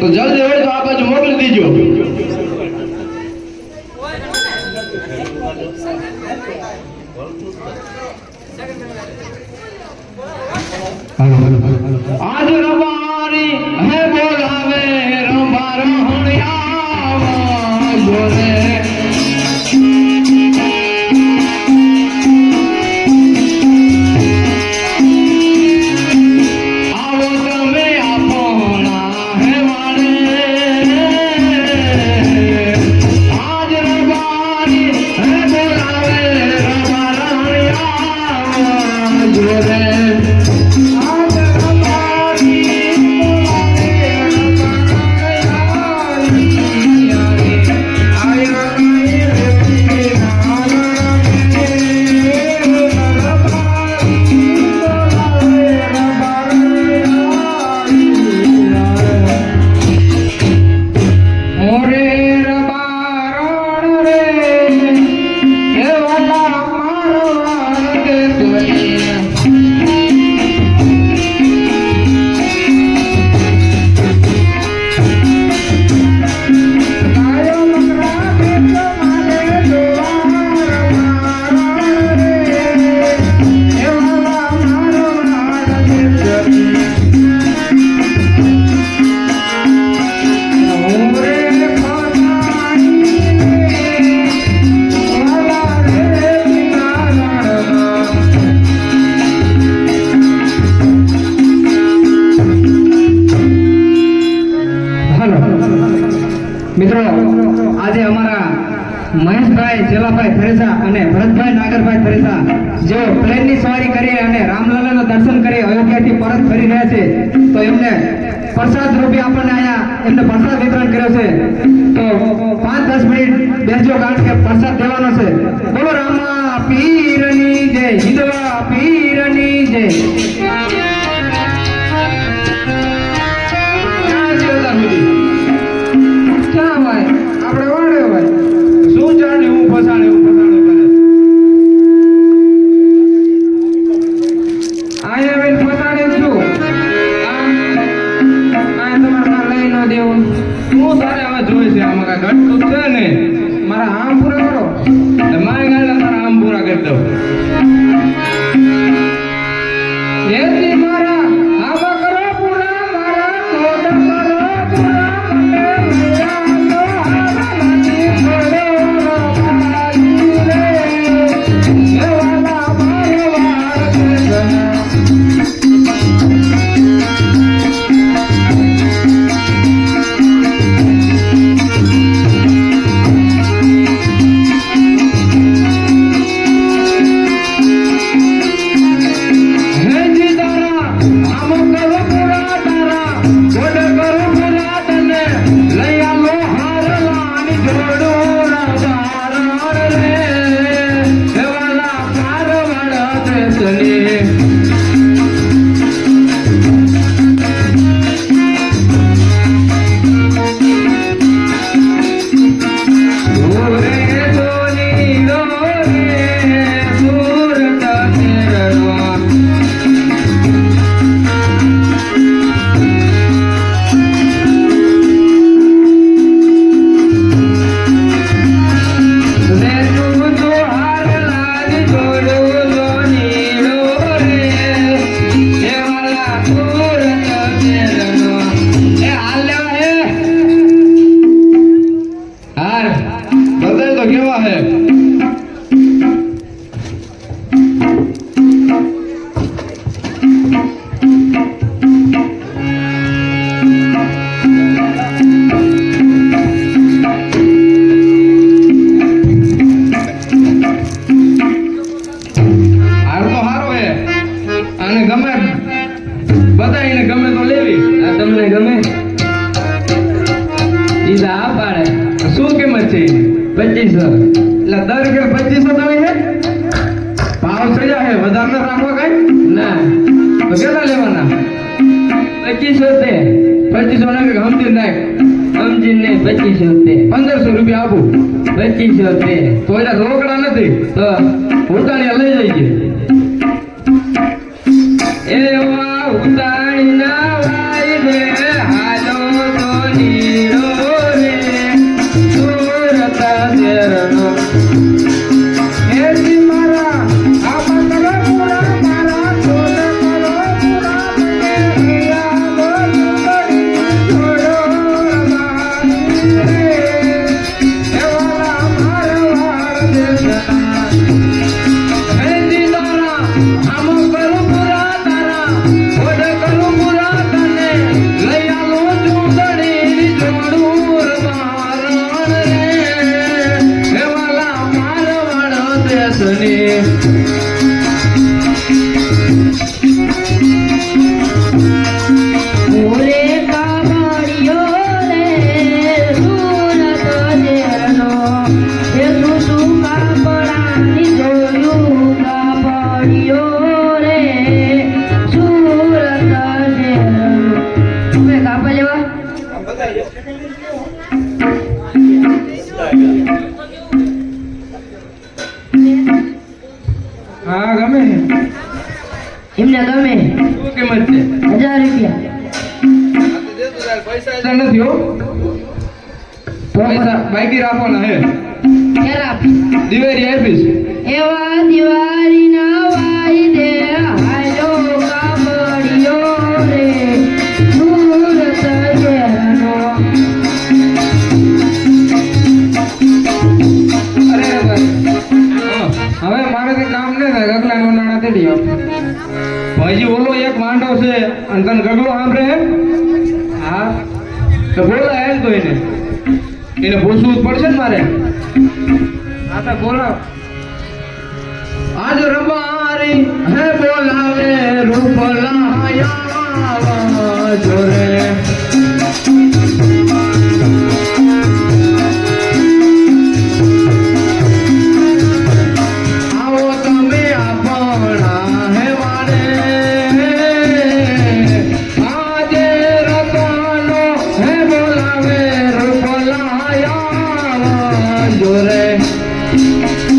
તો જલ્દી હોય તો આ બાજુ મોકલી દીજો. નાગરભાઈ થરેસા જેઓ પ્લેનની સવારી કરી અને રામલલાના દર્શન કરી અયોધ્યાથી પરત ફરી રહ્યા છે, તો એમને પ્રસાદ રૂપે આપણને અહીંયા એમને પ્રસાદ વિતરણ કર્યો છે. તો પાંચ દસ મિનિટ બેસજો કારણ કે પ્રસાદ દેવાનો છે. બોલો રામા પીરની જય હિંદવા પીરની જય. આ તમને ગમે. ઈ આ પાડે. શું કિંમત છે? પચીસો. એટલે દર કે પચીસો તમે છે ભાવ સજા છે વધારે રાખવા કઈ? ના. તો કેટલા લેવાના? પચીસો તે. પચીસો નાખે સમજી નાખ. સમજીને પચીસો તે. પંદરસો રૂપિયા આપું. પચીસો તે. તો એટલે રોકડા નથી. તો ઉતાણી લઈ જઈએ. એવા ઉતારી. Yeah. પૈસા નથી હો. પૈસા બાકી રાખવાના હે. દિવેરી આપીશ એવા દિવાળીના વાયદે હાલો કાબડિયો રે. સુરત જેરનો અરે રે ભાઈ હા, કામ નહીં થાય. ગગલા નો નાણા તેડી હજી ઓલો એક માંડો છે અને તને ગગલો સાંભળે? તો બોલા એમ તો એને એને પૂછવું પડશે ને મારે. હા તો બોલાવ આજ રબારી હે બોલાવે રૂપલાયા જોરે Thank you.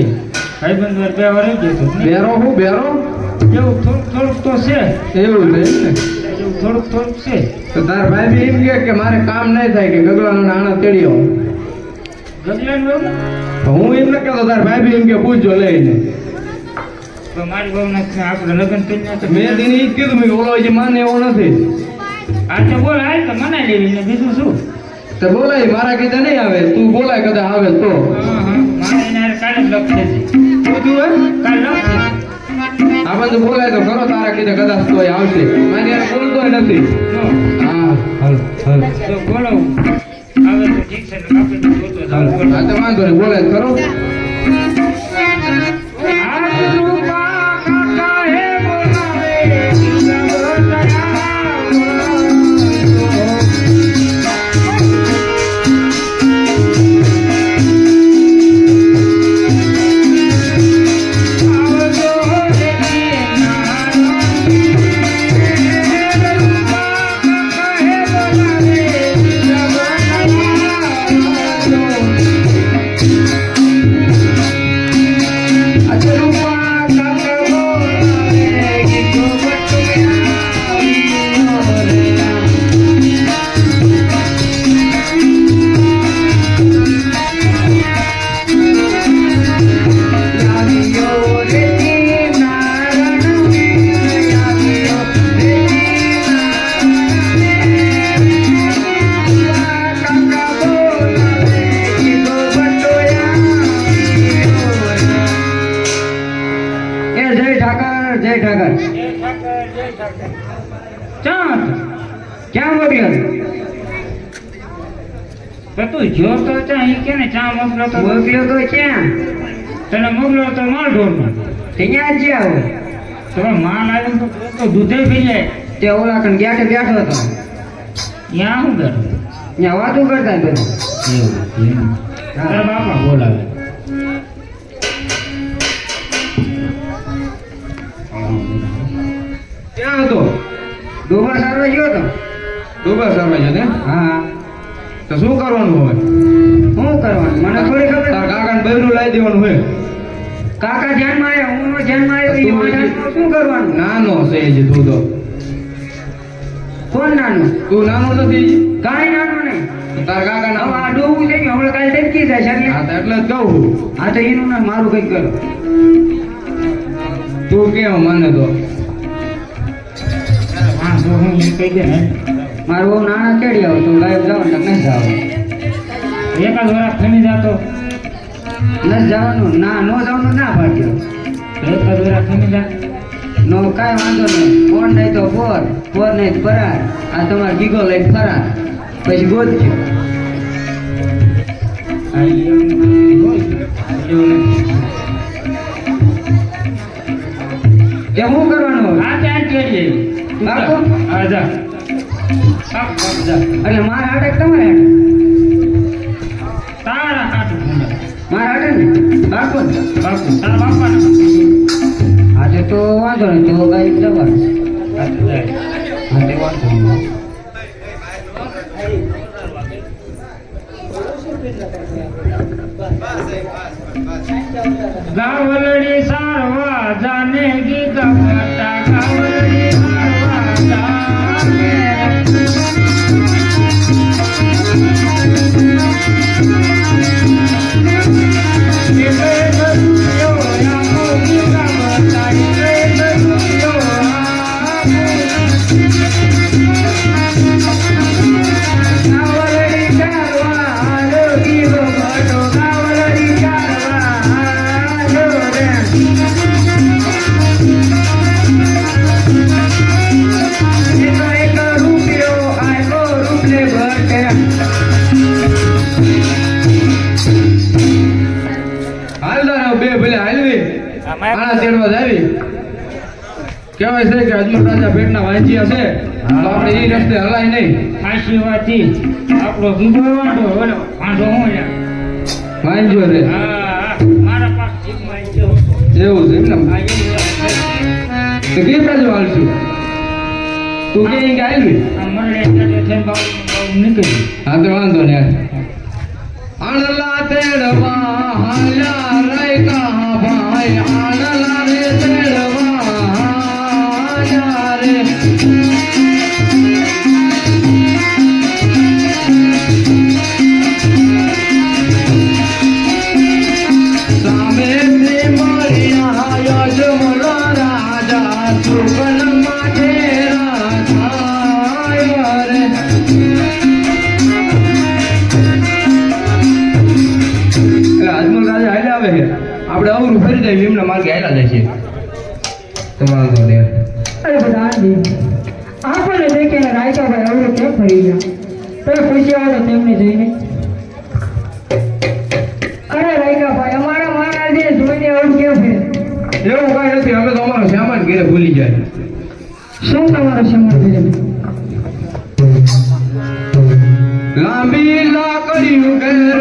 નહીં ભાઈબંધ વાર બે વાર રહી ગયો બેરો હું બેરો? એવું થોડુંક થોડુંક તો છે. એવું છે એમ થોડુંક થોડુંક છે. તો તાર ભાઈ બી એમ કહે કે મારે કામ નહીં થાય કે ગગલાનો નાણા તેડી આવો ગગલાન હું એમ ન કહેતો તાર ભાઈ બી એમ કે પૂછજો લઈને. તો મારી બહુ નથી આપણે લગ્ન કરી નાખે મેં તેને ઈ જ કીધું મેં ઓલો હજી માને એવો નથી. આ તો બોલ હાલ તો મનાઈ લેવી ને બીજું શું? તો બોલાય મારા કીધા નહીં આવે. તું બોલાય કદાચ આવે તો. લખ આપણને તો બોલાય તો ખરો તારા કીધે કદાચ તોય આવશે. મારી યાર બોલતો નથી. હા હાલ હલ. તો બોલો. આવે તો ઠીક છે ને આપણે જોતો હાલ. હા તો વાંધો નહીં બોલાય તો તો તું જો તો ચા ઈ કે ને ચા મોકલો તો મોકલ્યો તો ક્યાં? તને મોકલો તો માલ ઢોરમાં ત્યાં જ આવો તમે માલ આવ્યો તો તો દૂધે પી જાય તે ઓલા કણ ગેટે બેઠો હતો? ત્યાં શું કરું ત્યાં વાતું કરતા બધું તારા બાપા બોલાવે. ક્યાં હતો? ડોબા સારવા ગયો હતો? ડોબા સારવા ગયો ને? હા. તો શું કરવાનું હોય? શું કરવાનું? મને થોડી ખબર તાર કાકાને બૈરું લાવી દેવાનું હોય. કાકા ધ્યાનમાં આવ્યા હું નો ધ્યાનમાં આવ્યો શું કરવાનું? નાનો છે હજી તું તો. કોણ નાનો? તું નાનો નથી કાંઈ નાનો નહીં. તાર કાકા હવે આ ડોબું છે હમણાં કાલે ટપકી જાય છે હા એટલે એટલે જ કહું હા તો એનું ના મારું કંઈક કરો. તું કેમ મને તો. હા તો હું કહી દે ને મારું બહુ નાના કેડી આવું તું ગાયબ જાવ ને નહીં જાવ. એકાદ વરસ થમી જાતો. નથી જવાનું ના નો જવાનું ના પાડ્યો એકાદ વરસ થમી જા. નો કાંઈ વાંધો નહીં. ફોન નહીં તો ફોર પોર નહીં તો ફરાર. આ તમારે ગીગો લઈને ફરાર. પછી ગોતજો. કે શું કરવાનું? આ ત્યાં કેરીએ. બાપુ? એટલે મારા હાટે તમારે હાટે. તારા હાટે. મારા હાટે ને? બાપુ બાપુ તારા બાપા આજે તો વાંધો નહીં તો ગાઈ આજે વાંધો નહીં. ગાવલડી સારવા કહેવાય છે કે અજમલ રાજા પેટના વાંચ્યા છે. તો આપણે એ રસ્તે હલાય નહીં. આશીર્વાદથી આપણો ગુંગો વાંધો બોલો વાંધો હું યાર. વાંચ્યો રે મારા પાસે એવું છે એમ ને આ એવી વાત છે. તો કે બાજુ હાલશું તું કે અહીં નીકળી હા તો વાંધો ને આણલા તેડવા હાલ્યા રે કહા ભાઈ આણલા રે તેડવા. હાલ્યા નથી અમે તો અમારો સામાન ઘરે ભૂલી જાય. શું તમારો સમય ઘેરે? લાંબી લાકડી ઘર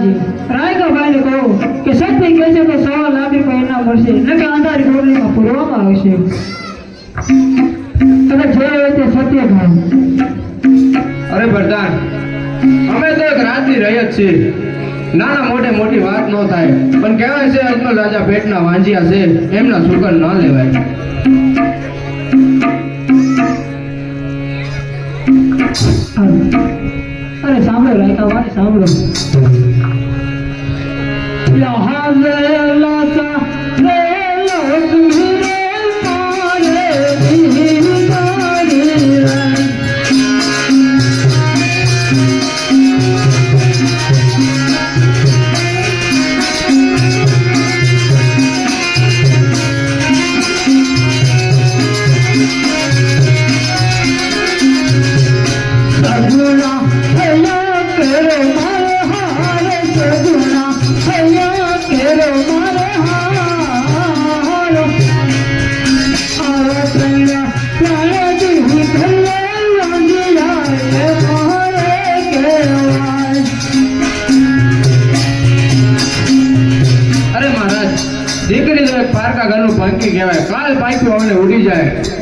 અરે પ્રધાનજી રાયકાભાઈને કહો કે સત્ય કહે છે તો સવા મળશે. ન કે ગોળીમાં પૂરવામાં આવશે. તમે જે હોય તે સત્ય ભાઈ અરે પ્રધાન અમે તો એક રાતની રહ્યા જ છીએ. નાના મોટે મોટી વાત ન થાય પણ કહેવાય છે અજમલ રાજા પેટના વાંજિયા છે એમના સુગન ન લેવાય. Thank સાંભળો રાયકાભાઈ સાંભળો લા વેલા સા વેલો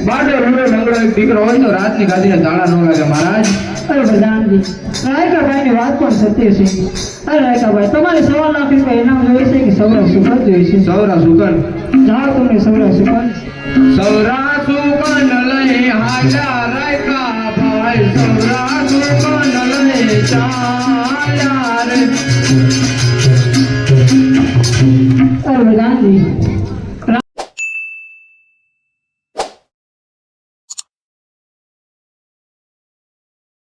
બાડો રૂડો નંગડો એક દીકરો હોય તો રાતની ગાદીને તાળા ન લાગે મહારાજ. અરે પ્રધાનજી રાયકાભાઈની વાત પણ સત્ય છે. અરે રાયકાભાઈ તમારે સવા લાખ રૂપિયા ઇનામ જોઈએ છે કે સૌરા સુખદ જોઈએ છે? સૌરા સુકન? જાઓ તમને સૌરા સુકન. લઈ હાજા રાયકા ભાઈ સૌરા સુકન લઈ ચાલ્યા રે. અરે પ્રધાનજી